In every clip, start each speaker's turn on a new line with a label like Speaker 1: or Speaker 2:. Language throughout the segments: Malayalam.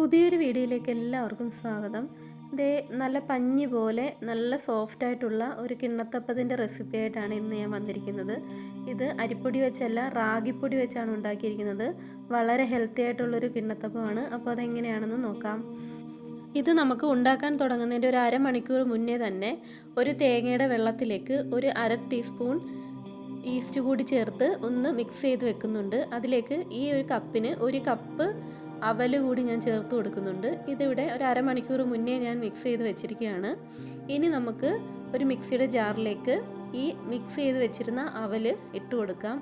Speaker 1: പുതിയൊരു വീഡിയോയിലേക്ക് എല്ലാവർക്കും സ്വാഗതം. ദേ നല്ല പഞ്ഞി പോലെ നല്ല സോഫ്റ്റ് ആയിട്ടുള്ള ഒരു കിണ്ണത്തപ്പത്തിന്റെ റെസിപ്പി ആയിട്ടാണ് ഇന്ന് ഞാൻ വന്നിരിക്കുന്നത്. ഇത് അരിപ്പൊടി വെച്ചല്ല റാഗിപ്പൊടി വെച്ചാണ് ഉണ്ടാക്കിയിരിക്കുന്നത്. വളരെ ഹെൽത്തി ആയിട്ടുള്ളൊരു കിണ്ണത്തപ്പമാണ്. അപ്പോൾ അതെങ്ങനെയാണെന്ന് നോക്കാം. ഇത് നമുക്ക് ഉണ്ടാക്കാൻ തുടങ്ങുന്നതിന്റെ ഒരു അരമണിക്കൂർ മുന്നേ തന്നെ ഒരു തേങ്ങയുടെ വെള്ളത്തിലേക്ക് ഒരു അര ടീസ്പൂൺ ഈസ്റ്റ് കൂടി ചേർത്ത് ഒന്ന് മിക്സ് ചെയ്ത് വെക്കുന്നുണ്ട്. അതിലേക്ക് ഈ ഒരു കപ്പിന് ഒരു കപ്പ് അവൽ കൂടി ഞാൻ ചേർത്ത് കൊടുക്കുന്നുണ്ട്. ഇതിവിടെ ഒരു അരമണിക്കൂർ മുന്നേ ഞാൻ മിക്സ് ചെയ്ത് വെച്ചിരിക്കുകയാണ്. ഇനി നമുക്ക് ഒരു മിക്സിയുടെ ജാറിലേക്ക് ഈ മിക്സ് ചെയ്ത് വെച്ചിരുന്ന അവൽ ഇട്ട് കൊടുക്കാം.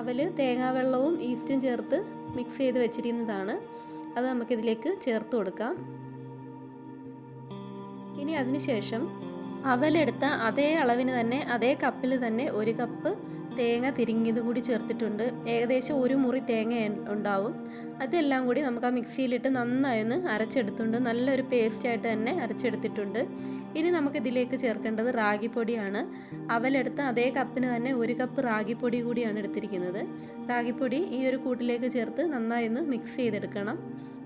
Speaker 1: അവൽ തേങ്ങാവെള്ളവും ഈസ്റ്റും ചേർത്ത് മിക്സ് ചെയ്ത് വെച്ചിരുന്നതാണ് അത് നമുക്കിതിലേക്ക് ചേർത്ത് കൊടുക്കാം. ഇനി അതിനുശേഷം അവലെടുത്ത അതേ അളവിന് തന്നെ അതേ കപ്പിൽ തന്നെ ഒരു കപ്പ് തേങ്ങ തിരിങ്ങിയതും കൂടി ചേർത്തിട്ടുണ്ട്. ഏകദേശം ഒരു മുറി തേങ്ങ ഉണ്ടാവും. അതെല്ലാം കൂടി നമുക്ക് ആ മിക്സിയിലിട്ട് നന്നായി ഒന്ന് അരച്ചെടുത്തുണ്ട്. നല്ലൊരു പേസ്റ്റായിട്ട് തന്നെ അരച്ചെടുത്തിട്ടുണ്ട്. ഇനി നമുക്ക് ഇതിലേക്ക് ചേർക്കേണ്ടത് റാഗിപ്പൊടിയാണ്. അവലെടുത്ത് അതേ കപ്പിന് തന്നെ ഒരു കപ്പ് റാഗിപ്പൊടി കൂടിയാണ് എടുത്തിരിക്കുന്നത്. റാഗിപ്പൊടി ഈ ഒരു കൂട്ടിലേക്ക് ചേർത്ത് നന്നായി ഒന്ന് മിക്സ് ചെയ്തെടുക്കണം.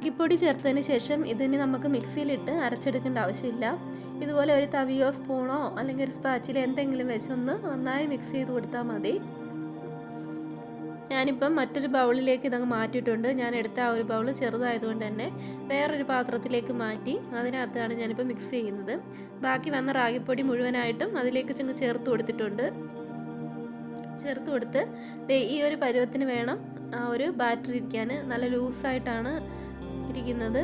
Speaker 1: റാഗിപ്പൊടി ചേർത്തതിന് ശേഷം ഇതിന് നമുക്ക് മിക്സിയിലിട്ട് അരച്ചെടുക്കേണ്ട ആവശ്യമില്ല. ഇതുപോലെ ഒരു തവിയോ സ്പൂണോ അല്ലെങ്കിൽ ഒരു സ്പാച്ചിലോ എന്തെങ്കിലും വെച്ചൊന്ന് നന്നായി മിക്സ് ചെയ്ത് കൊടുത്താൽ മതി. ഞാനിപ്പം മറ്റൊരു ബൗളിലേക്ക് ഇതങ്ങ് മാറ്റിയിട്ടുണ്ട്. ഞാൻ എടുത്ത ആ ഒരു ബൗൾ ചെറുതായതുകൊണ്ട് തന്നെ വേറൊരു പാത്രത്തിലേക്ക് മാറ്റി അതിനകത്താണ് ഞാനിപ്പോൾ മിക്സ് ചെയ്യുന്നത്. ബാക്കി വന്ന റാഗിപ്പൊടി മുഴുവനായിട്ടും അതിലേക്ക് ചെങ്ങ് ചേർത്ത് കൊടുത്തിട്ടുണ്ട്. ചേർത്ത് കൊടുത്ത് ഈ ഒരു പരുവത്തിന് വേണം ആ ഒരു ബാറ്ററി ഇരിക്കാൻ. നല്ല ലൂസായിട്ടാണ് ഇരിക്കുന്നത്.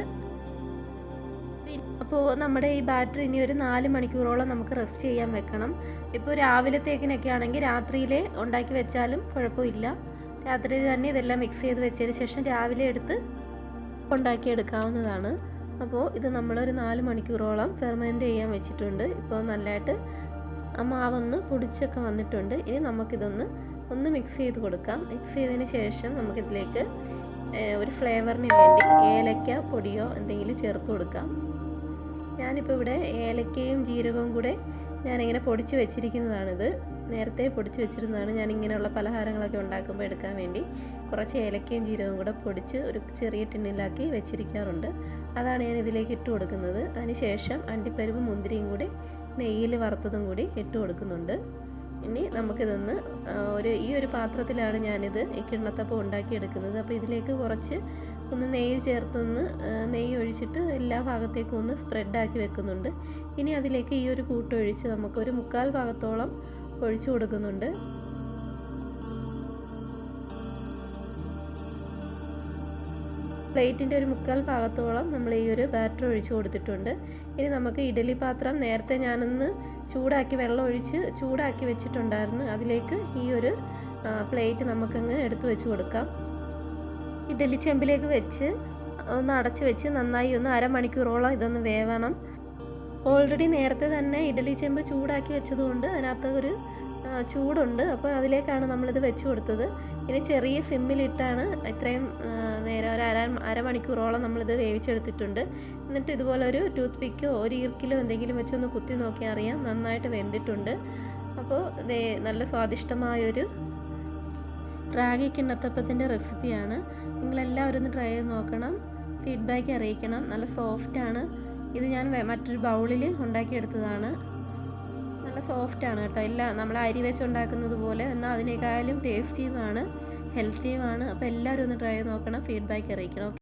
Speaker 1: അപ്പോൾ നമ്മുടെ ഈ ബാറ്ററി ഇനി ഒരു നാല് മണിക്കൂറോളം നമുക്ക് റെസ്റ്റ് ചെയ്യാൻ വെക്കണം. ഇപ്പോൾ രാവിലത്തേക്കിനൊക്കെ ആണെങ്കിൽ രാത്രിയിലെ ഉണ്ടാക്കി വെച്ചാലും കുഴപ്പമില്ല. രാത്രി തന്നെ ഇതെല്ലാം മിക്സ് ചെയ്ത് വെച്ചതിന് ശേഷം രാവിലെ എടുത്ത് ഉണ്ടാക്കിയെടുക്കാവുന്നതാണ്. അപ്പോൾ ഇത് നമ്മളൊരു നാല് മണിക്കൂറോളം ഫെർമെന്റ് ചെയ്യാൻ വെച്ചിട്ടുണ്ട്. ഇപ്പോൾ നല്ലതായിട്ട് ആ മാവൊന്ന് പൊടിച്ചൊക്കെ വന്നിട്ടുണ്ട്. ഇനി നമുക്കിതൊന്ന് ഒന്ന് മിക്സ് ചെയ്ത് കൊടുക്കാം. മിക്സ് ചെയ്തതിന് ശേഷം നമുക്കിതിലേക്ക് ഒരു ഫ്ലേവറിന് വേണ്ടി ഏലക്ക പൊടിയോ എന്തെങ്കിലും ചേർത്ത് കൊടുക്കാം. ഞാനിപ്പോൾ ഇവിടെ ഏലക്കയും ജീരകവും കൂടെ ഞാനിങ്ങനെ പൊടിച്ച് വെച്ചിരിക്കുന്നതാണിത്. നേരത്തെ പൊടിച്ച് വെച്ചിരുന്നതാണ് ഞാൻ ഇങ്ങനെയുള്ള പലഹാരങ്ങളൊക്കെ ഉണ്ടാക്കുമ്പോൾ എടുക്കാൻ വേണ്ടി. കുറച്ച് ഏലക്കയും ജീരകവും കൂടെ പൊടിച്ച് ഒരു ചെറിയ ടിന്നിലാക്കി വെച്ചിരിക്കാറുണ്ട്. അതാണ് ഞാൻ ഇതിലേക്ക് ഇട്ട് കൊടുക്കുന്നത്. അതിനുശേഷം അണ്ടിപ്പരിവും മുന്തിരിയും കൂടി നെയ്യിൽ വറുത്തതും കൂടി ഇട്ട് കൊടുക്കുന്നുണ്ട്. ഇനി നമുക്കിതൊന്ന് ഒരു ഈ ഒരു പാത്രത്തിലാണ് ഞാനിത് ഈ കിണ്ണത്തപ്പം ഉണ്ടാക്കിയെടുക്കുന്നത്. അപ്പോൾ ഇതിലേക്ക് കുറച്ച് ഒന്ന് നെയ്യ് ചേർത്തൊന്ന് നെയ്യ് ഒഴിച്ചിട്ട് എല്ലാ ഭാഗത്തേക്കും ഒന്ന് സ്പ്രെഡാക്കി വെക്കുന്നുണ്ട്. ഇനി അതിലേക്ക് ഈ ഒരു കൂട്ടൊഴിച്ച് നമുക്കൊരു മുക്കാൽ ഭാഗത്തോളം ഒഴിച്ചു കൊടുക്കുന്നുണ്ട്. പ്ലേറ്റിന്റെ ഒരു മുക്കാൽ ഭാഗത്തോളം നമ്മൾ ഈ ഒരു ബാറ്റർ ഒഴിച്ച് കൊടുത്തിട്ടുണ്ട്. ഇനി നമുക്ക് ഇഡലി പാത്രം നേരത്തെ ഞാനൊന്ന് ചൂടാക്കി വെള്ളം ഒഴിച്ച് ചൂടാക്കി വെച്ചിട്ടുണ്ടായിരുന്നു. അതിലേക്ക് ഈ ഒരു പ്ലേറ്റ് നമുക്കങ്ങ് എടുത്തു വെച്ച് കൊടുക്കാം. ഇഡലി ചെമ്പിലേക്ക് വെച്ച് ഒന്ന് അടച്ച് വെച്ച് നന്നായി ഒന്ന് അരമണിക്കൂറോളം ഇതൊന്ന് വേവണം. ഓൾറെഡി നേരത്തെ തന്നെ ഇഡലി ചെമ്പ് ചൂടാക്കി വെച്ചതുകൊണ്ട് അതിനകത്ത് ഒരു ചൂടുണ്ട്. അപ്പോൾ അതിലേക്കാണ് നമ്മളിത് വെച്ച് കൊടുത്തത്. ഇനി ചെറിയ സിമ്മിലിട്ടാണ് ഇത്രയും നേരം ഒരു അര അരമണിക്കൂറോളം നമ്മളിത് വേവിച്ചെടുത്തിട്ടുണ്ട്. എന്നിട്ട് ഇതുപോലെ ഒരു ടൂത്ത് പിക്കോ ഒരു ഈർക്കിലോ എന്തെങ്കിലും വെച്ചൊന്ന് കുത്തി നോക്കിയാൽ അറിയാം. നന്നായിട്ട് വെന്തിട്ടുണ്ട്. അപ്പോൾ നല്ല സ്വാദിഷ്ടമായൊരു റാഗി കിണ്ണത്തപ്പത്തിന്റെ റെസിപ്പിയാണ്. നിങ്ങളെല്ലാവരും ഒന്ന് ട്രൈ ചെയ്ത് നോക്കണം. ഫീഡ്ബാക്ക് അറിയിക്കണം. നല്ല സോഫ്റ്റാണ്. ഇത് ഞാൻ മറ്റൊരു ബൗളിൽ ഉണ്ടാക്കിയെടുത്തതാണ്. നല്ല ആണ് കേട്ടോ. എല്ലാം നമ്മൾ അരി വെച്ചുണ്ടാക്കുന്നത് പോലെ എന്നാൽ അതിനേക്കാളും ടേസ്റ്റിയുമാണ് ഹെൽത്തിയുമാണ് അപ്പോൾ എല്ലാവരും ഒന്ന് ട്രൈ ചെയ്ത് നോക്കണം ഫീഡ്ബാക്ക് അറിയിക്കണം.